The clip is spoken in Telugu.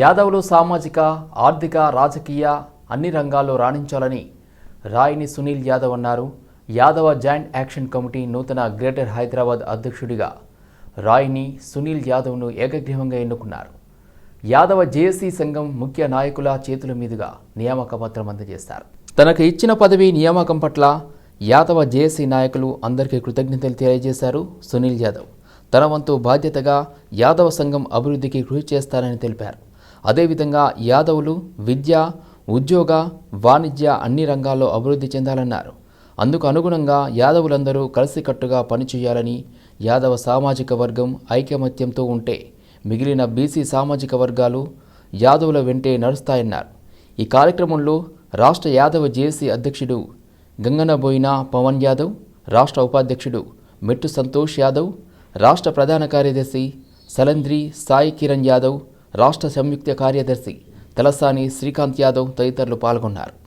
యాదవులు సామాజిక ఆర్థిక రాజకీయ అన్ని రంగాల్లో రాణించాలని రాయిని సునీల్ యాదవ్ అన్నారు. యాదవ జాయింట్ యాక్షన్ కమిటీ నూతన గ్రేటర్ హైదరాబాద్ అధ్యక్షుడిగా రాయిని సునీల్ యాదవ్ను ఏకగ్రీవంగా ఎన్నుకున్నారు. యాదవ జేఏసీ సంఘం ముఖ్య నాయకుల చేతుల మీదుగా నియామక పత్రం అందజేస్తారు. తనకు ఇచ్చిన పదవి నియామకం పట్ల యాదవ జేఏసీ నాయకులు అందరికీ కృతజ్ఞతలు తెలియజేశారు సునీల్ యాదవ్. తన వంతు బాధ్యతగా యాదవ సంఘం అభివృద్ధికి కృషి చేస్తారని తెలిపారు. అదేవిధంగా యాదవులు విద్య ఉద్యోగ వాణిజ్య అన్ని రంగాల్లో అభివృద్ధి చెందాలన్నారు. అందుకు అనుగుణంగా యాదవులందరూ కలిసికట్టుగా పనిచేయాలని యాదవ సామాజిక వర్గం ఐకమత్యంతో ఉంటే మిగిలిన బీసీ సామాజిక వర్గాలు యాదవుల వెంటే నడుస్తాయన్నారు. ఈ కార్యక్రమంలో రాష్ట్ర యాదవ జేఏసీ అధ్యక్షుడు గంగనబోయిన పవన్ యాదవ్ రాష్ట్ర ఉపాధ్యక్షుడు మెట్టు సంతోష్ యాదవ్ రాష్ట్ర ప్రధాన కార్యదర్శి సలంద్రి సాయి కిరణ్ యాదవ్ రాష్ట్ర సంయుక్త కార్యదర్శి తలసాని శ్రీకాంత్ యాదవ్ తదితరులు పాల్గొన్నారు.